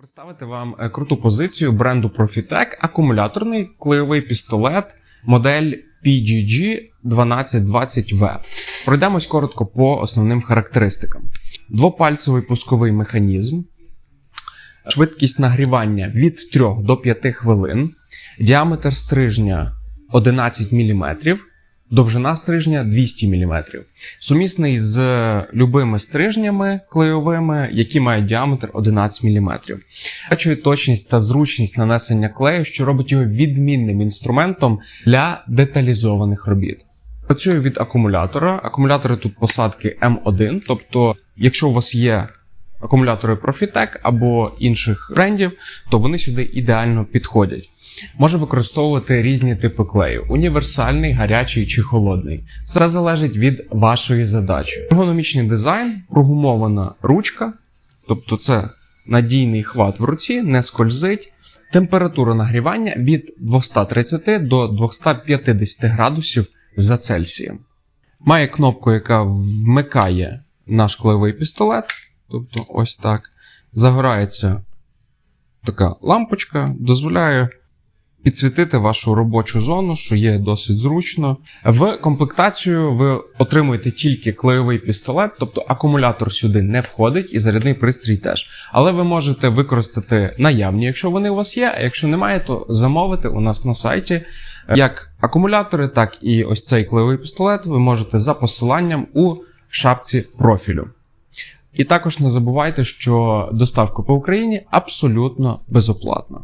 представити вам е, круту позицію бренду Profitec акумуляторний клеєвий пістолет модель PGG 1220V. Пройдемось коротко по основним характеристикам: двопальцевий пусковий механізм, швидкість нагрівання від 3 до 5 хвилин, діаметр стрижня 11 мм, довжина стрижня 200 мм. Сумісний з любими стрижнями клейовими, які мають діаметр 11 мм. Бачує точність та зручність нанесення клею, що робить його відмінним інструментом для деталізованих робіт. Працює від акумулятора. Акумулятори тут посадки М1, тобто, якщо у вас є акумулятори Profitec або інших брендів, то вони сюди ідеально підходять. Може використовувати різні типи клею: універсальний, гарячий чи холодний. Все залежить від вашої задачі. Ергономічний дизайн, прогумована ручка, тобто це надійний хват в руці, не скользить. Температура нагрівання від 230 до 250 градусів за Цельсієм. Має кнопку, яка вмикає наш клеєвий пістолет. Тобто, ось так. Загорається така лампочка, дозволяє підсвітити вашу робочу зону, що є досить зручно. В комплектацію ви отримуєте тільки клеєвий пістолет, тобто акумулятор сюди не входить і зарядний пристрій теж. Але ви можете використати наявні, якщо вони у вас є. А якщо немає, то замовити у нас на сайті як акумулятори, так і ось цей клеєвий пістолет ви можете за посиланням у шапці профілю. І також не забувайте, що доставка по Україні абсолютно безоплатна.